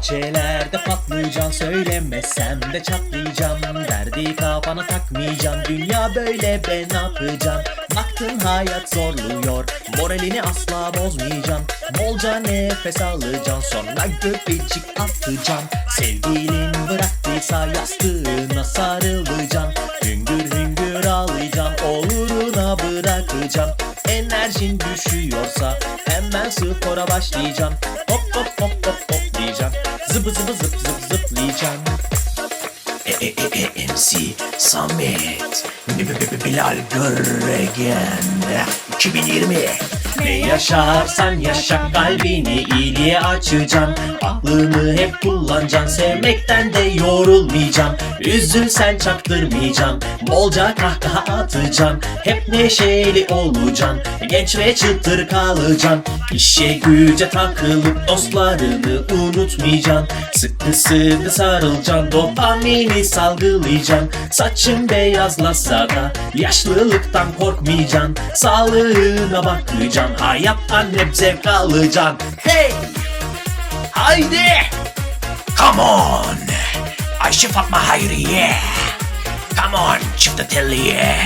Bahçelerde patlıcan söylemesem de çatlayacağım. Derdi kafana takmayacağım. Dünya böyle ben ne yapacağım? Baktın hayat zorluyor. Moralini asla bozmayacağım. Bolca nefes alacağım. Sonra göbecik atacağım. Sevgilin bıraktıysa yastığına sarılacağım. Hüngür hüngür ağlayacağım. Oluruna bırakacağım Enerjin düşüyorsa hemen spora başlayacağım. Hop hop hop hop hop diyeceğim. Zıbı zıbı zıp zıp zıplayacağım. E, e, e, e, MC Samet. B- B- B- Bilal Göregen. 2020 Ne yaşarsan yaşa kalbini iyiliğe açacağım Aklını hep kullanacaksın sevmekten de yorulmayacağım Üzülsen çaktırmayacağım bolca kahkaha atacağım Hep neşeli olacaksın genç ve çıtır kalacaksın. İşe güce takılıp dostlarını unutmayacaksın. Sıkı sıkı sarılacaksın dopamini salgılayacaksın. Saçın beyazlasa da yaşlılıktan korkmayacaksın. Sağlığına bakacaksın hayattan hep zevk alacaksın Hey! Haydi! Come on! Ayşe Fatma Hayriye. Come on çifte telliye